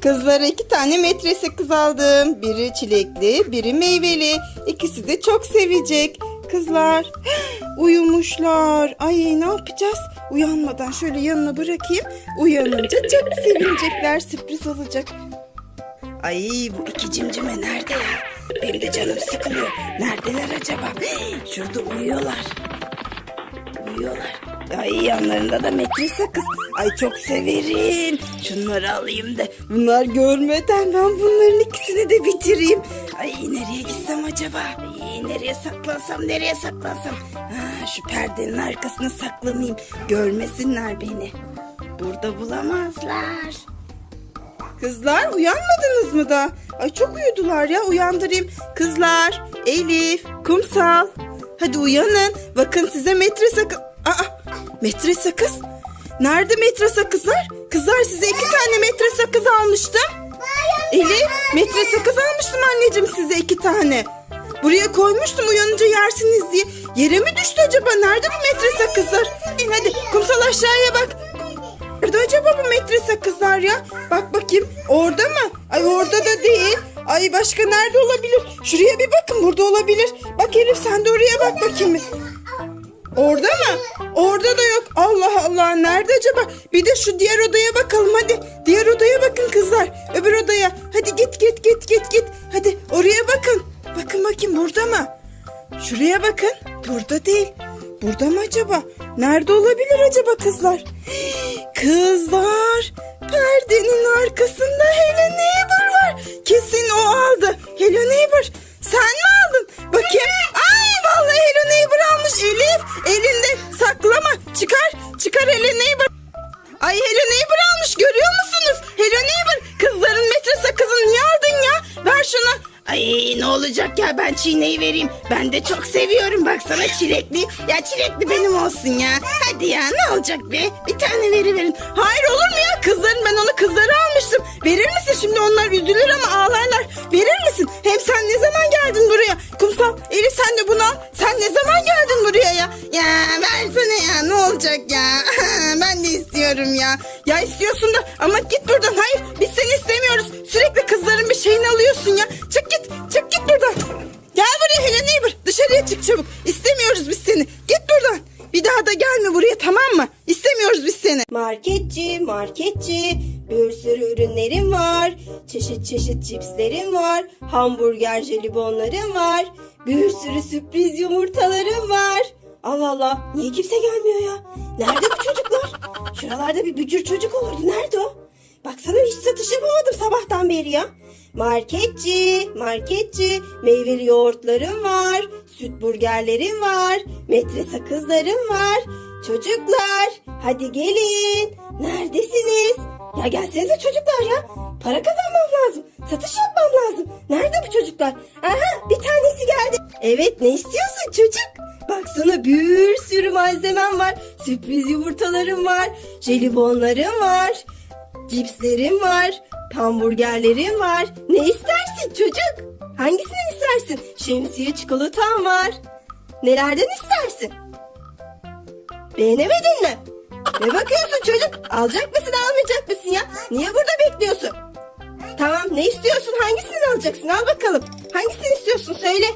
Kızlara iki tane metre sakız aldım. Biri çilekli, biri meyveli. İkisi de çok sevecek. Kızlar uyumuşlar. Ay ne yapacağız? Uyanmadan şöyle yanına bırakayım. Uyanınca çok sevinecekler. Sürpriz olacak. Ay bu iki cimcime nerede ya? Benim de canım sıkılıyor. Neredeler acaba? Şurada uyuyorlar. Uyuyorlar. Ay yanlarında da metre sakız. Ay çok severim. Şunları alayım da bunlar görmeden ben bunların ikisini de bitireyim. Ay nereye gitsem acaba? Ay, nereye saklansam nereye saklansam? Ha, şu perdenin arkasına saklanayım. Görmesinler beni. Burada bulamazlar. Kızlar uyanmadınız mı da? Ay çok uyudular ya uyandırayım. Kızlar, Elif, Kumsal. Hadi uyanın. Bakın size metre sakız... Aa, metre sakız? Nerede metre sakızlar? Kızlar size iki tane metre sakız almıştım. Elif, metre sakız almıştım anneciğim size iki tane. Buraya koymuştum uyanınca yersiniz diye. Yere mi düştü acaba? Nerede bu metre sakızlar? İn hadi kumsal aşağıya bak. Nerede acaba bu metre sakızlar ya? Bak bakayım. Orada mı? Ay orada da değil. Ay başka nerede olabilir? Şuraya bir bakın burada olabilir. Bak Elif sen de oraya bak bakayım. Orada mı? Orada da yok. Allah Allah nerede acaba? Bir de şu diğer odaya bakalım hadi. Diğer odaya bakın kızlar. Öbür odaya. Hadi git git git git git. Hadi oraya bakın. Bakın bakayım burada mı? Şuraya bakın. Burada değil. Burada mı acaba? Nerede olabilir acaba kızlar? Kızlar. Perdenin arkasında Hello Neighbor var. Kesin o aldı. Hello Neighbor. Sen mi aldın? Bakayım. Ay vallahi Hello Neighbor almış Elif. Elinde saklama. Çıkar. Çıkar Hello Neighbor. Ay Hello Neighbor almış görüyor musunuz? Hello Neighbor kızların metre sakızını niye aldın ya? Ver şunu. Ay ne olacak ya ben çiğneyi vereyim. Ben de çok seviyorum baksana çilekli. Ya çilekli benim olsun ya. Hadi ya ne olacak be? Bir tane veri verin. Hayır olur mu ya? Kızların ben onu kızlara almıştım. Verir misin şimdi onlar üzülür ama çık çabuk. İstemiyoruz biz seni. Git buradan. Bir daha da gelme buraya tamam mı? İstemiyoruz biz seni. Marketçi, marketçi. Bir sürü ürünlerim var. Çeşit çeşit cipslerim var. Hamburger jelibonlarım var. Bir sürü sürpriz yumurtalarım var. Allah Allah. Niye kimse gelmiyor ya? Nerede bu çocuklar? Şuralarda bir bücür çocuk olurdu. Nerede o? Baksana hiç satış yapamadım sabahtan beri ya. Marketçi, marketçi, meyveli yoğurtlarım var, süt burgerlerim var, metre sakızlarım var. Çocuklar, hadi gelin. Neredesiniz? Ya gelsenize çocuklar ya. Para kazanmam lazım. Satış yapmam lazım. Nerede bu çocuklar? Aha bir tanesi geldi. Evet ne istiyorsun çocuk? Baksana bir sürü malzemem var. Sürpriz yumurtalarım var. Jelibonlarım var. Cipslerim var. Hamburgerlerim var. Ne istersin çocuk? Hangisini istersin? Şemsiye çikolatam var. Nelerden istersin? Beğenemedin mi? Ne bakıyorsun çocuk? Alacak mısın almayacak mısın ya? Niye burada bekliyorsun? Tamam ne istiyorsun? Hangisini alacaksın? Al bakalım. Hangisini istiyorsun söyle.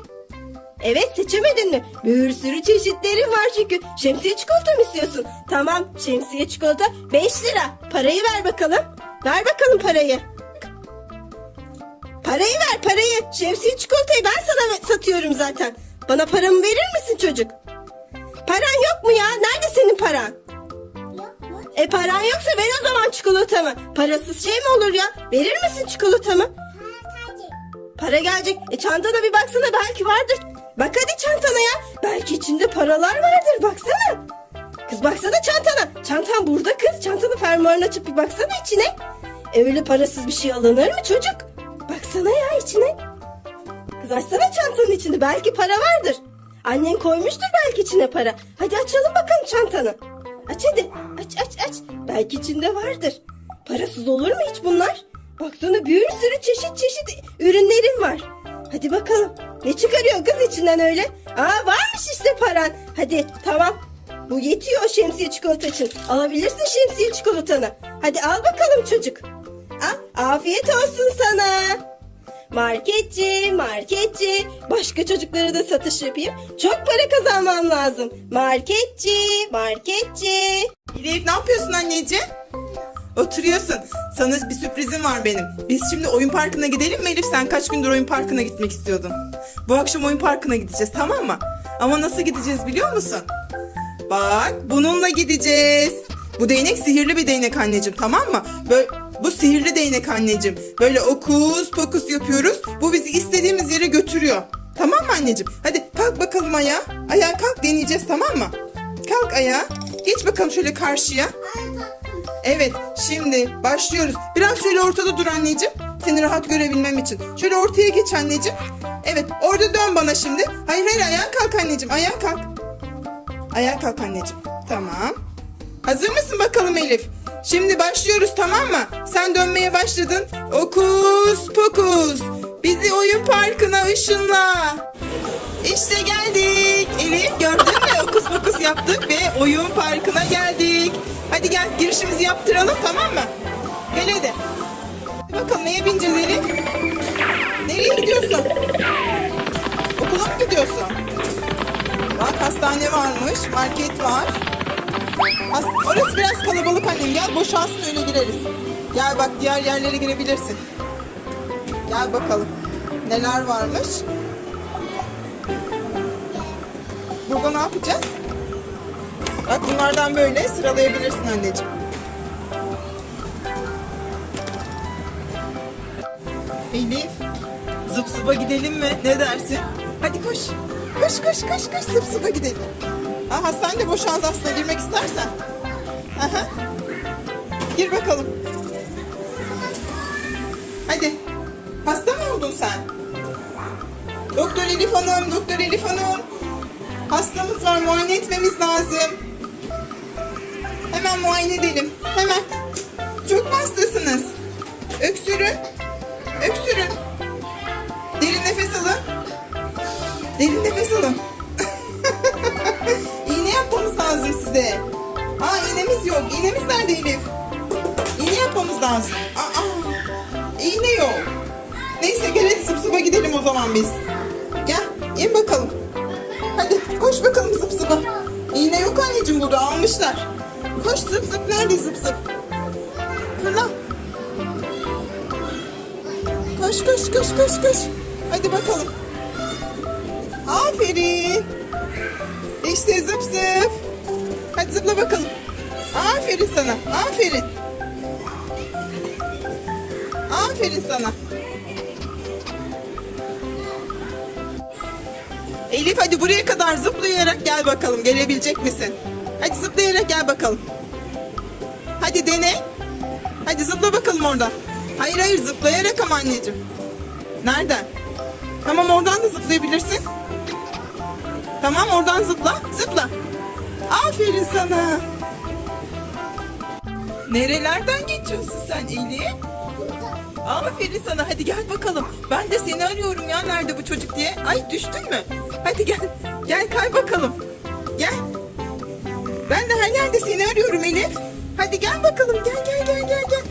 Evet seçemedin mi? Bir sürü çeşitlerim var çünkü. Şemsiye çikolata mı istiyorsun? Tamam şemsiye çikolata 5 lira. Parayı ver bakalım. Ver bakalım parayı. Parayı ver parayı. Şemsiye çikolatayı ben sana satıyorum zaten. Bana paramı verir misin çocuk? Paran yok mu ya? Nerede senin paran? Yok? E paran yoksa ver o zaman çikolatamı. Parasız şey mi olur ya? Verir misin çikolatamı? Para gelecek. E çantana bir baksana belki vardır. Bak hadi çantana ya. Belki içinde paralar vardır baksana. Kız baksana çantana. Çantan burada kız. Çantanın fermuarını açıp bir baksana içine. E öyle parasız bir şey alınır mı çocuk? Baksana ya içine. Kız açsana çantanın içinde. Belki para vardır. Annen koymuştur belki içine para. Hadi açalım bakalım çantanı. Aç hadi. Aç aç aç. Belki içinde vardır. Parasız olur mu hiç bunlar? Baksana bir sürü çeşit çeşit ürünlerim var. Hadi bakalım. Ne çıkarıyor kız içinden öyle? Aa varmış işte paran. Hadi tamam. Bu yetiyor şemsiye çikolata için. Alabilirsin şemsiye çikolatanı. Hadi al bakalım çocuk. Ah, afiyet olsun sana. Marketçi, marketçi. Başka çocuklara da satış yapayım. Çok para kazanmam lazım. Marketçi, marketçi. Elif ne yapıyorsun anneciğim? Oturuyorsun. Sana bir sürprizim var benim. Biz şimdi oyun parkına gidelim mi Elif? Sen kaç gündür oyun parkına gitmek istiyordun. Bu akşam oyun parkına gideceğiz tamam mı? Ama nasıl gideceğiz biliyor musun? Bak bununla gideceğiz. Bu değnek sihirli bir değnek anneciğim tamam mı? Böyle, bu sihirli değnek anneciğim. Böyle okus pokus yapıyoruz. Bu bizi istediğimiz yere götürüyor. Tamam mı anneciğim? Hadi kalk bakalım ayağa. Ayağa kalk deneyeceğiz tamam mı? Kalk ayağa. Geç bakalım şöyle karşıya. Evet, şimdi başlıyoruz. Biraz şöyle ortada dur anneciğim. Seni rahat görebilmem için. Şöyle ortaya geç anneciğim. Evet, orada dön bana şimdi. Hayır hayır ayağa kalk anneciğim. Ayağa kalk. Ayağa kalk anneciğim. Tamam. Hazır mısın bakalım Elif? Şimdi başlıyoruz tamam mı? Sen dönmeye başladın. Okus pokus. Bizi oyun parkına ışınla. İşte geldik. Elif gördün mü? Okus pokus yaptık ve oyun parkına geldik. Hadi gel girişimizi yaptıralım tamam mı? Gel hadi. Bakalım neye bineceğiz Elif? Nereye gidiyorsun? Okula mı gidiyorsun? Bak hastane varmış, market var. Has- Orası biraz kalabalık annem. Gel boşalsın öyle gireriz. Gel bak diğer yerlere girebilirsin. Gel bakalım. Neler varmış? Burada ne yapacağız? Bak bunlardan böyle sıralayabilirsin anneciğim. Elif, zıp gidelim mi? Ne dersin? Hadi koş. Koş koş koş koş zıp gidelim. Aa, hastane de boşaldı aslında girmek istersen. Aha. Gir bakalım. Hadi. Hasta mı oldun sen? Doktor Elif Hanım, Doktor Elif Hanım. Hastamız var, muayene etmemiz lazım. Hemen muayene edelim. Hemen. Çok hastasınız? Öksürün. Öksürün. Derin nefes alın. Derin nefes alın. İğnemiz yok. İğnemiz nerede Elif? İğne yapmamız lazım. Aa, iğne yok. Neyse gel hadi zıp gidelim o zaman biz. Gel in bakalım. Hadi koş bakalım zıp. İğne yok anneciğim burada almışlar. Koş zıp zıp nerede zıp zıp? Fırla. Koş koş koş koş koş. Hadi bakalım. Aferin. İşte zıp zıp. Hadi zıpla bakalım. Aferin sana. Aferin. Aferin sana. Elif hadi buraya kadar zıplayarak gel bakalım. Gelebilecek misin? Hadi zıplayarak gel bakalım. Hadi dene. Hadi zıpla bakalım oradan. Hayır hayır zıplayarak ama anneciğim. Nereden? Tamam oradan da zıplayabilirsin. Tamam oradan zıpla. Zıpla. Aferin sana. Nerelerden geçiyorsun sen Elif? Aferin sana hadi gel bakalım. Ben de seni arıyorum ya nerede bu çocuk diye. Ay düştün mü? Hadi gel. Gel kay bakalım. Gel. Ben de her yerde seni arıyorum Elif. Hadi gel bakalım gel gel gel gel gel.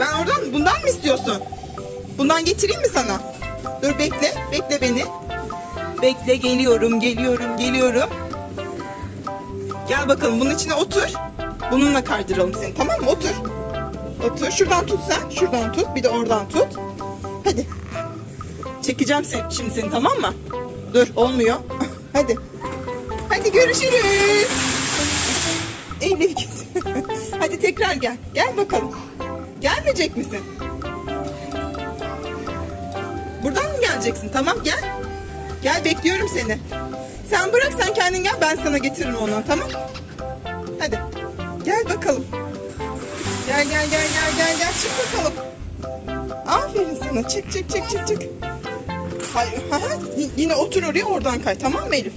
Ben oradan bundan mı istiyorsun? Bundan getireyim mi sana? Dur bekle bekle beni. Bekle geliyorum geliyorum geliyorum. Gel bakalım bunun içine otur. Bununla kaydıralım seni tamam mı? Otur. Otur. Şuradan tut sen. Şuradan tut. Bir de oradan tut. Hadi. Çekeceğim sen, şimdi seni tamam mı? Dur olmuyor. Hadi. Hadi görüşürüz. Elif git. Hadi tekrar gel. Gel bakalım. Gelmeyecek misin? Buradan mı geleceksin? Tamam gel. Gel bekliyorum seni. Sen bırak sen kendin gel ben sana getiririm onu tamam? Gel bakalım. Gel gel gel gel gel gel çık bakalım. Aferin sana çık çık çık çık çık. Hayır, ha, yine otur oraya oradan kay tamam mı Elif?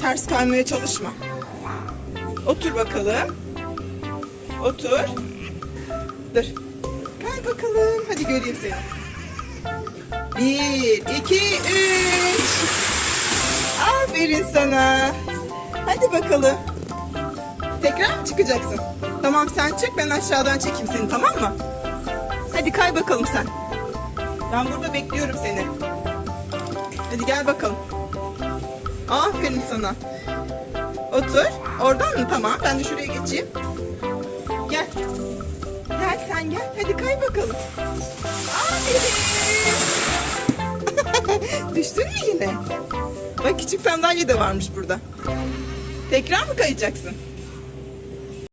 Ters kaymaya çalışma. Otur bakalım. Otur. Dur. Gel bakalım. Hadi göreyim seni. Bir, iki, üç. Aferin sana. Hadi bakalım. Tekrar mı çıkacaksın? Tamam sen çık ben aşağıdan çekeyim seni tamam mı? Hadi kay bakalım sen. Ben burada bekliyorum seni. Hadi gel bakalım. Aferin sana. Otur. Oradan mı? Tamam. Ben de şuraya geçeyim. Gel. Gel sen gel. Hadi kay bakalım. Aferin. Düştün mü yine? Bak küçük sandalye de varmış burada. Tekrar mı kayacaksın?